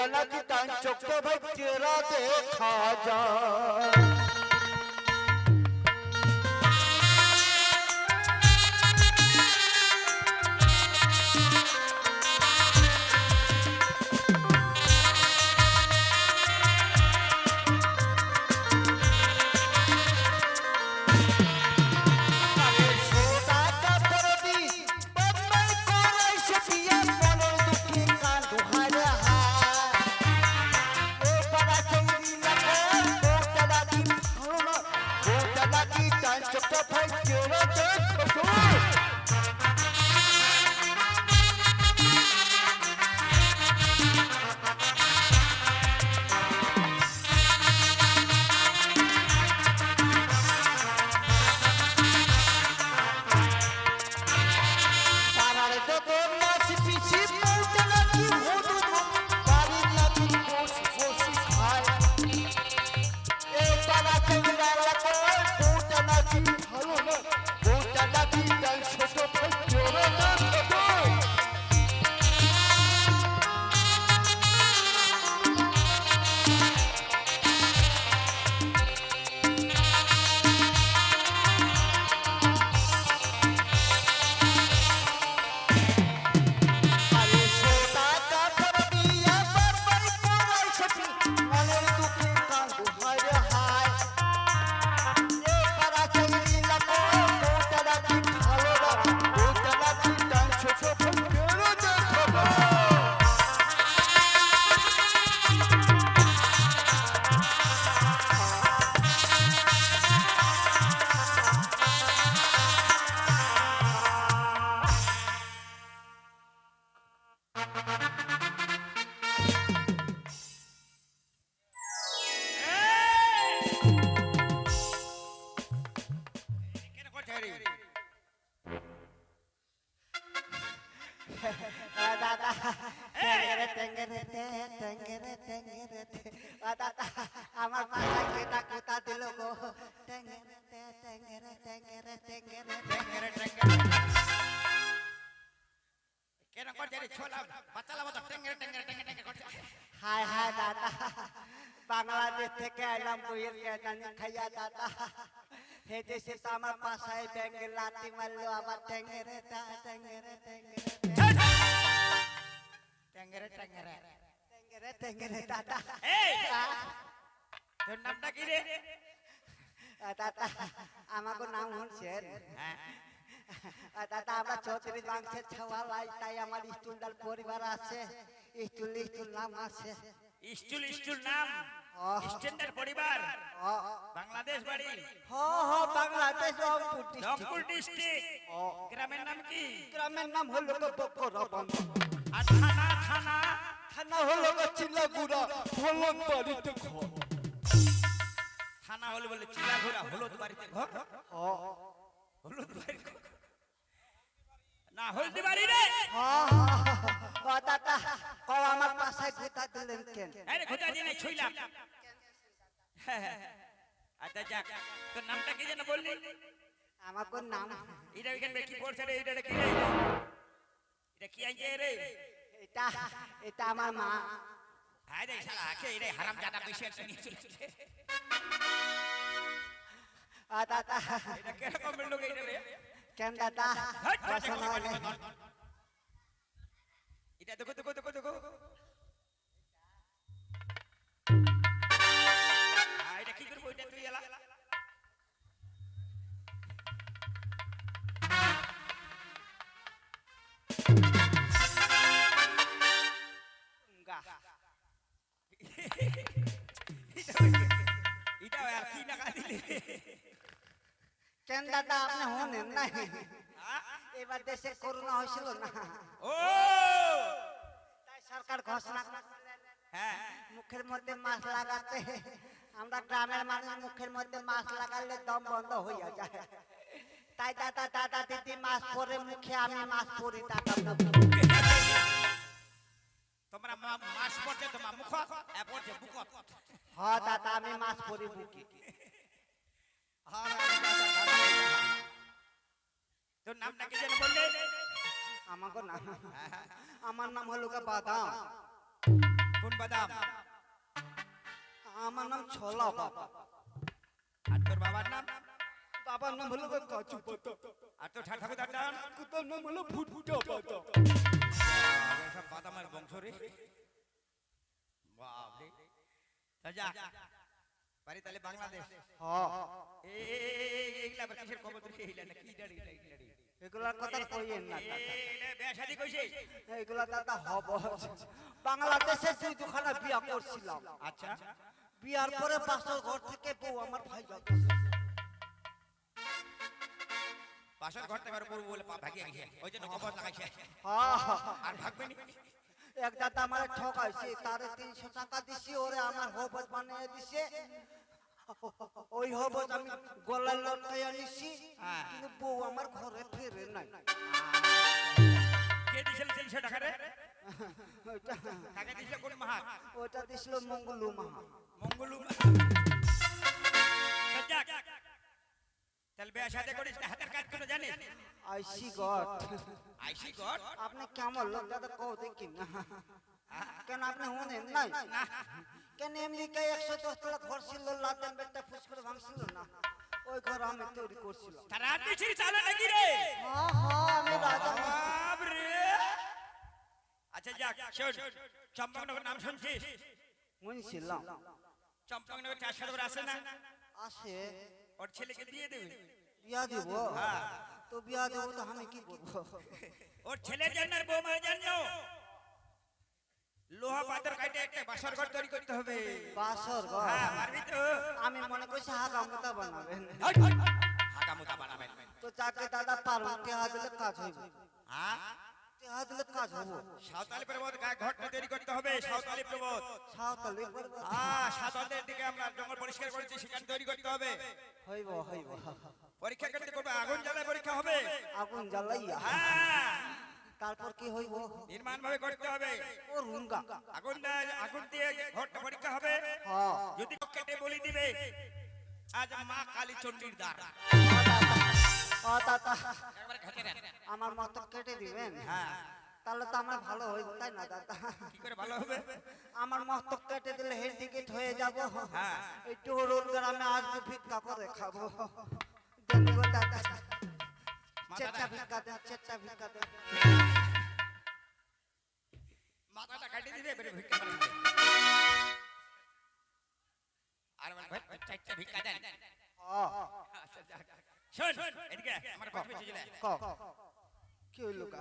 বউটা की তার চোখে ভাই চেরা দেখা যায় আরে কেন করছে রে দাদা টেঙ্গেরে টেঙ্গেরে টে টেঙ্গেরে টেঙ্গেরে টে আ দাদা আমার মাথায় কেটা কোথা দিল গো। কেন করছে রে ছোলা বাচ্চালা করছে। হায় হায় দাদা। বাংলাদেশ থেকে এলাম বইয়ের জানি খাইয়া দাদা। হে দেশে তো আমার পাশায় ব্যাঙ্গে লাতি মারলো আবার টেঙ্গেরে টা টেঙ্গেরে টেঙ্গেরে টে। টেঙ্গেরে টেঙ্গেরে টেঙ্গেরে টেঙ্গেরে দাদা তোর নামটা কি রে? দাদা আমাকে নাম শুনছেন হ্যাঁ। দাদা আমরা চৌধুরী মাংসের ছাওয়া লাই তাই আমার স্টুলদার পরিবার আছে। স্টুল স্টুল নাম আছে। স্টুল স্টুল নাম? স্ট্যান্ডার্ড পরিবার বাংলাদেশ বাড়ি। হ হ বাংলাদেশ রংপুর ডিস্ট্রিক্ট। গ্রামের নাম কি? গ্রামের নাম হলো বকরবন আর থানা থানা? থানা হলো চিলাগুড়া হলন বাড়িতে ঘর। থানা হলো বলে চিলাঘোড়া হলুদ বাড়িতে ঘর। হলুদ বাড়ি ঘর। না হলদি বাড়ি রে। দাদা ও আমার পাশায় ভূতা দিলেন কেন? আরে খোঁজা দিয়ে ছুইলাম। আচ্ছা যাক তোর নামটা কি যেন বললি? আমাকে নাম। এটা ওইখানে কি পড়ছে রে এটা কি রে? এটা কি আইছে রে? এটা এটা আমার মা। হায় রে শালা আকে রে হারাম জাদা বেশি একটা নিয়ে চলেছে। আ দাদা। এটা কীরকম লোক এটা রে? কেন দাদা। এটা দেখো দেখো দেখো কেন দাদা আপনি হনেন এবার দেশে করোনা হয়েছিল না। ও! তাই সরকার ঘোষণা হ্যাঁ। মুখের মধ্যে মাস্ক লাগাতে আমরা গ্রামের মানুষ মুখের মধ্যে মাস্ক লাগালে দম বন্ধ হইয়া যায়। তাই দাদা দাদা দিদি মাস্ক পরে মুখে আমি মাস্ক পরি দাদা। তোমরা মাস পড়ছে তোমার মুখ এ পড়ছে বুকত হ দাদা আমি মাস্ক পরি বুকি। তোর নামটা কি যেন বললে? আমাকে না। আমার নাম হলো বাদাম। কোন বাদাম? আমার নাম ছোলা বাবা। আর তোর বাবার নাম? বাবার নাম হলো গা কাজু আর তোর ঠাকুর নাম? কুতার নাম হলো ফুটফুটা বাদাম। সব বাদামের বংশ রে। বাপরে। তা যা। বাড়ি তাহলে বাংলাদেশ। এ এ, এ, এ, এইগুলা আবার কিসের খবর তুই এইগুলা না কি দাঁড়ি দাঁড়ি দাঁড়ি এগুলার কথা কইেন না দাদা। এইগুলা কইছে? এগুলা দাদা হব। বাংলাদেশে দুই দুখানা বিয়া করছিলাম। আচ্ছা। বিয়ার পরে বাসর ঘর থেকে বউ আমার ভাই যত বাসার ঘর থেকে করব বলে ভাগিয়ে গেছে। ওই জন্য কবর লাগাইছে। আর ভাগবে নি? এক দাদা আমার ঠকাইছে তারে তিনশো টাকা দিছি ওরে আমার হবত বানিয়ে দিছে। ওই হবত আমি গলায় লটকাইয়া নিছি হ্যাঁ। কিন্তু বউ আমার ঘরে ফেরে নাই। কে দিছিল তিনশো টাকা রে? কাকে দিছিল কোন মাহা ওইটা দিছিল মঙ্গলু মাহা মঙ্গলু সজ্জাক তাহলে বিয়া শাদি করিস না হাতের কাজ কোনো জানিস? I see God. I see God? আপনি কেমন লোক দাদা কও দেখি না। কেন আপনি শুনেন নাই? কেন আমেরিকায় একশো দশ তলা ঘর ছিল লাদেন বেটটা ফুস করে ভাঙছিল না? ওই ঘর আমি তৈরি করছিলাম। তারা দিছিস তাহলে নাকি রে? হ্যাঁ হ্যাঁ আমি রাজা। বাপরে আচ্ছা যাক শোন চম্পকনগর নাম শুনছিস? শুনছিলাম। চম্পকনগর চার আছে না? আসে ওর ছেলেকে দিয়ে দেবে বিয়া দিব হ্যাঁ। তো বিয়া দেবো তো আমি কি করব ওর ছেলের জন্য আর বৌমার জন্য লোহা পাথর কাটে একটা বাসর ঘর তৈরি করতে হবে বাসর ঘর হ্যাঁ পারবি তো আমি মনে করছি হাগা মুতা বানাবেন হাগা মুতা বানাবেন তো চাকে দাদা পারব টেহা দিলে কাজ হইব হ্যাঁ টেহা দিলে কাজ হব। সাঁওতালি প্রবোধ ঘরটা তৈরি করতে হবে। সাঁওতালি প্রবোধ সাঁওতালি করব হ্যাঁ সাঁওতালদের দিকে আমরা জঙ্গল পরিষ্কার করেছি সেখানে তৈরি করতে হবে। হইব হইব। পরীক্ষা করতে করবে আগুন জ্বালায় পরীক্ষা হবে। আগুন জ্বালাইয়া। হ্যাঁ। তারপর কি হইব? নির্মাণ ভাবে করতে হবে। ও রুঙ্গা। আগুন আগুন দিয়ে ঘরটা পরীক্ষা হবে। হ্যাঁ যদি কেটে বলি দিবে আজ মা কালী চণ্ডীর দ্বার ও দাদা। আমার মত কেটে দিবেন? হ্যাঁ। তাহলে তো আমার ভালো হইব তাই না দাদা? কি করে ভালো হবে? আমার মত কেটে দিলে হেল টিকিট হয়ে যাব। হ্যাঁ। একটু রোল গ্রামে আসবে ভিক্ষা করে খাব। দেন গো দাদা। চেষ্টা ভিক্ষা দেন চেষ্টা ভিক্ষা দেন। মাথাটা কাটিয়ে দিবে? এবারে ভিক্ষা করে আর ভাই, চারটা ভিক্ষা দেন। ও। আচ্ছা, যাক। শোন এদিকে আমার পাশে পিছিয়ে চলে ক কি। হইল কা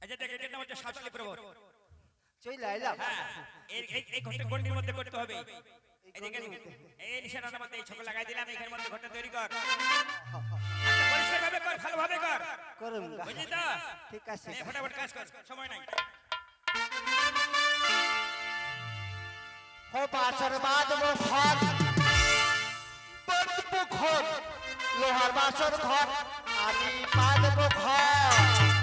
আচ্ছা দেখ নাম হচ্ছে সাঁওতালি প্রবোধ চলে আইলাম। হ্যাঁ এই- এই- ঘরটা গন্ডির মধ্যে করতে হবে। এই এদিকে গন্ডির এই নিশানার মধ্যে এই ছক লাগাই দিলাম এখানের মধ্যে ঘরটা তৈরি কর। পরিষ্কার ভাবে কর ভালোভাবে কর। করুন গা। বুঝলি তো? ঠিক আছে। ফটাফট কাজ কর সময় নাই। হো পাঁচর বাঁধবো ঘর বাঁধবো ঘর। লোহার বাসর ঘর আমি বাঁধবো ঘর।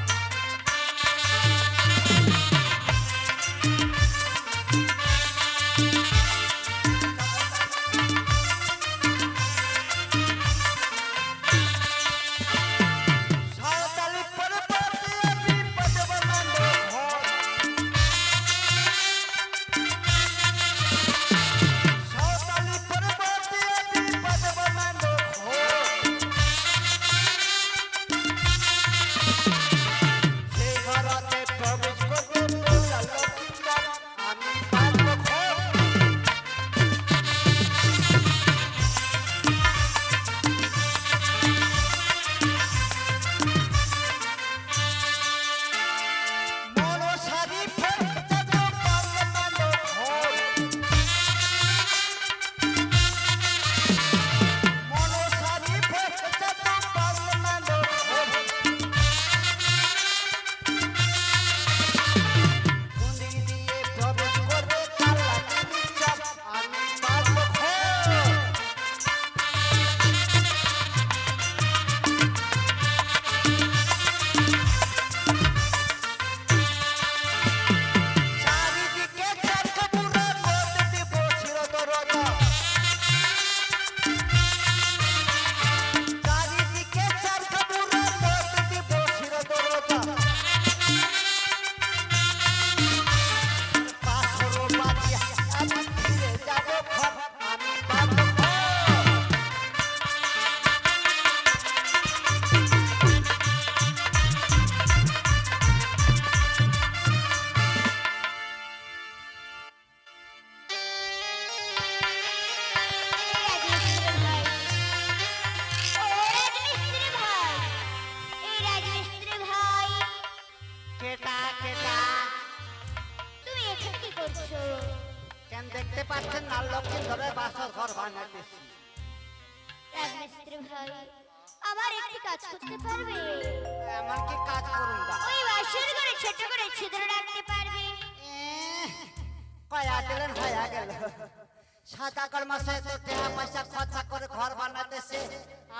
কাজ করুন গা ওই বাসর ঘরে ছোট করে ছিদ্র রাখতে পারবে। কয়া দিলেন হয়ে গেল। সাদা কর মাসে তো টাকা পয়সা খরচা করে ঘর বানাতেছে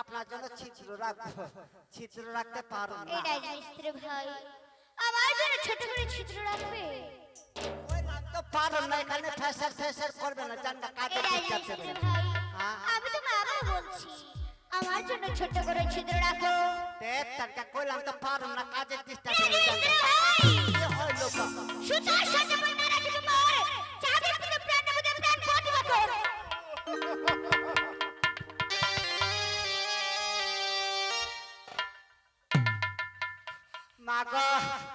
আপনার জন্য ছিদ্র রাখব। ছিদ্র রাখতে পারো না। এই রাজমিস্ত্রি ভাই আমার জন্য ছোট করে ছিদ্র রাখবে। ওই পারো না এখানে ফ্যাসার ফ্যাসার করবে না। আমি তো আবার বলছি আমার জন্য ছোট করে ছিদ্র রাখো। কইলাম তো না কাজে যাবে? সাথে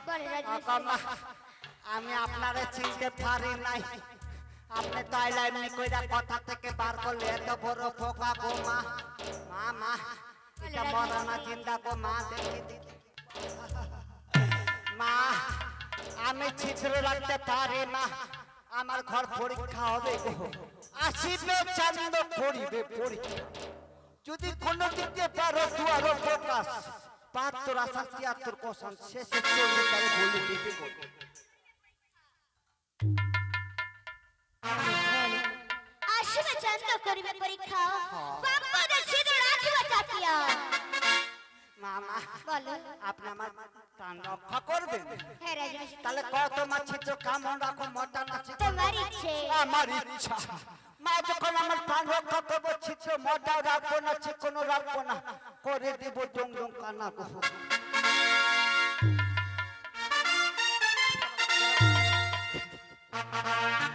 প্রাণ প্রাণ মা, আমি আপনারে চিনতে পারি নাই। আপনি তো আইলা এমনি কইরা কথা থেকে বার করলে এত বড় পোকা গো মা। মা মা এটা মরা না জিন্দা গো মা দেখি। মা আমি রাখতে পারি আমার ঘর পরীক্ষা হবে আসিবে চান্দ পড়িবে পরীক্ষা। যদি কোনো দিকে পারো দুয়ারো প্রকাশ। বাহাত্তর আসার তিয়াত্তর কোশান শেষে চলবে তারে বলে দিতে আসিবে চন্দ্র করিবে পরীক্ষা। ছিদ্র রাখিব চাপিয়া? মামা বলো। আপনি আমার প্রাণ রক্ষা করবেন। হ্যাঁ রাজমিস্ত্রি তাহলে কত মাছ ছিদ্র রাখো মটা না তোমার ইচ্ছে। আমার ইচ্ছা। মা যখন আমার প্রাণ রক্ষা করব মটা রাখব না চিকনো রাখব না। করে দিব ডং ডং কান্না গো। হ্যালো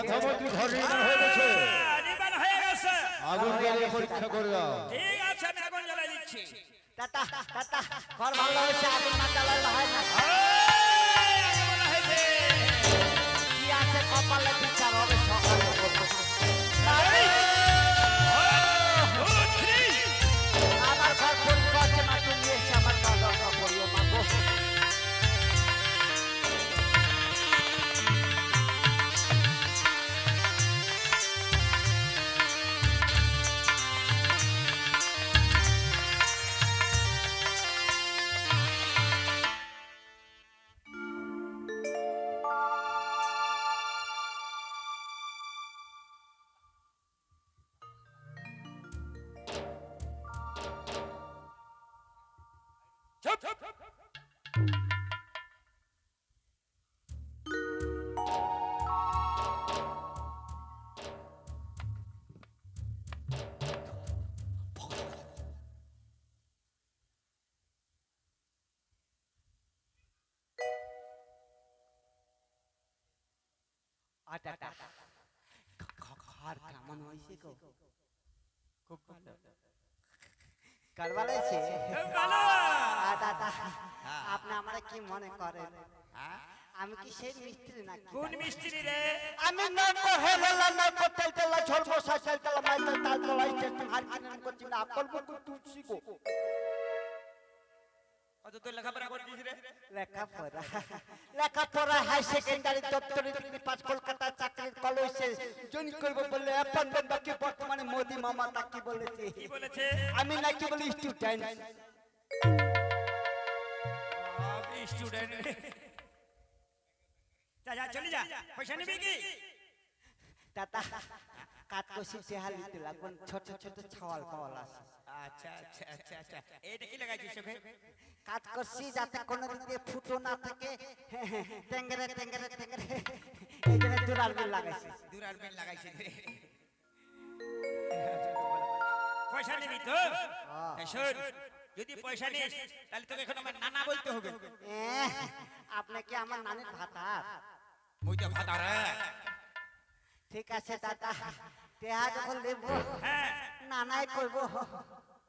লেখাপতি ঘর নির্মাণ হয়ে গেছে। হয়ে গেছে। আগুন জ্বালিয়ে পরীক্ষা করে দাও। ঠিক আছে আমি আগুন জ্বালাই দিচ্ছি। Tata tata. ঘর ভালো হয়েছে আগুন না জ্বালালে হয় না। হয়েছে। কি আছে কপালে বিচার হবে সকালে। আপনি আমার কি মনে করেন? আমি কি সেই মিস্ত্রি না কোন মিস্ত্রি রে আমি নৌকো হেলালা নৌকো তেলতেলা ঝলবো সাইকেল তেলা মাইকেল তাল তেলা স্টেশন হার কিনে করছি না আকল বকু তুলছি গো কত তোর লেখাপড়া করছিস রে? লেখাপড়া। লেখাপড়া হাই সেকেন্ডারি দপ্তরি ডিগ্রি পাস কলকাতা চাকরির কলেজে জয়েন করব বলে অ্যাপয়েন্টমেন্ট বাকি বর্তমানে মোদি মামা নাকি বলেছে। কি বলেছে? আমি নাকি বলি স্টুডেন্ট স্টুডেন্ট যা যা চলে যা। পয়সা নিবি কি? দাদা কাট কষি তেহাল দিতে লাগবেন ছোট ছোট ছাওয়াল পাওয়াল আছে। আচ্ছা আচ্ছা আচ্ছা আচ্ছা এইটা কি লাগাইছিস চোখে কাজ করছি যাতে কোনো দিক দিয়ে ফুটো না থাকে। টেঙ্গেরে টেঙ্গেরে টেঙ্গেরে। এই জন্য দুরাল বিল লাগাইছি। দূর আর বেল লাগাইছিস রে। পয়সা নিবি তো? শোন যদি পয়সা নিস তাহলে তোকে এখন আমার নানা বলতে হবে। এহ, আপনি কি আমার নানির ভাতা? মুই তো ভাতা রে ঠিক আছে দাদা। তেহা যখন নেব হ্যাঁ। নানাই করব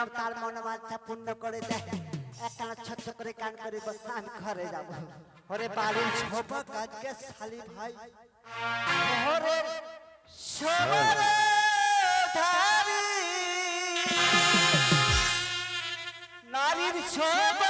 মনসা তার মনোবাঞ্ছা পূর্ণ করে দেয়। একখানা ছোট করে কান করে বলতে আমি ঘরে যাব। ওরে বাড়ির সবা কাজকে শালি ভাই। ওরে ধারি। নারীর সবা